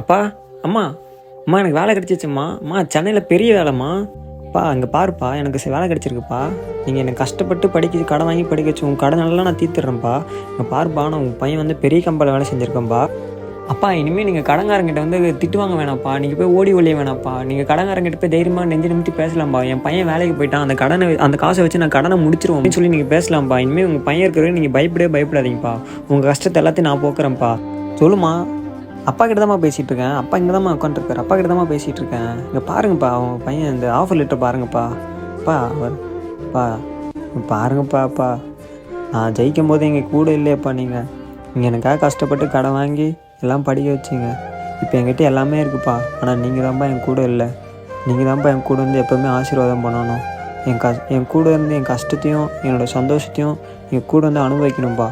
அப்பா அம்மா அம்மா எனக்கு வேலை கிடைச்சிச்சும்மா. அம்மா சென்னையில் பெரிய வேலைம்மா. அப்பா அங்கே பாருப்பா எனக்கு வேலை கிடச்சிருக்குப்பா. நீங்கள் எனக்கு கஷ்டப்பட்டு படிக்க கடன் வாங்கி படிக்க வச்சு உங்கள் கடை நல்லா நான் தீர்த்துறேன்ப்பா இங்கே பாருப்பா நான் உங்கள் பையன் வந்து பெரிய கம்பெனியில் வேலை செஞ்சுருக்கேன்ப்பா. அப்பா இனிமேல் நீங்கள் கடங்காரங்கிட்ட வந்து திட்டு வாங்க வேணாம்ப்பா. நீங்கள் போய் ஓடி ஒழிய வேணாம்ப்பா. நீங்கள் கடங்காரங்கிட்ட போய் தைரியமாக நெஞ்சு நிமித்தி பேசலாம்ப்பா. என் பையன் வேலைக்கு போயிட்டான். அந்த கடனை அந்த காசை வச்சு நான் கடனை முடிச்சிருவோம் அப்படின்னு சொல்லி நீங்கள் பேசலாம்ப்பா. இனிமேல் உங்கள் பையன் இருக்கிறவங்க நீங்கள் பயப்படவே பயப்படாதீங்கப்பா. உங்கள் கஷ்டத்தை எல்லாத்தையும் நான் போக்குறேன்ப்பா. சொல்லுமா அப்பா கிட்ட தான்மா பேசிகிட்டு இருக்கேன் அப்பா இங்கே தான் உட்காந்துருக்காரு அப்பா கிட்ட தான்மா பேசிகிட்டு இருக்கேன் இங்கே பாருங்கப்பா அவங்க பையன் இந்த ஆஃபர் லெட்டர் பாருங்கப்பா. அப்பா அவர் பா பாருங்கப்பா அப்பா நான் ஜெயிக்கும் போது எங்கள் கூட இல்லையப்பா நீங்கள் நீங்கள் எனக்காக கஷ்டப்பட்டு கடன் வாங்கி எல்லாம் படிக்க வச்சிங்க. இப்போ என்கிட்ட எல்லாமே இருக்குப்பா. ஆனால் நீங்கள் தான்ப்பா என் கூட இல்லை. நீங்கள் தான்ப்பா என் கூட வந்து எப்போவுமே ஆசீர்வாதம் பண்ணணும். என் கஷ் என் கூட இருந்து என் கஷ்டத்தையும் என்னோடய சந்தோஷத்தையும் என் கூட வந்து அனுபவிக்கணும்ப்பா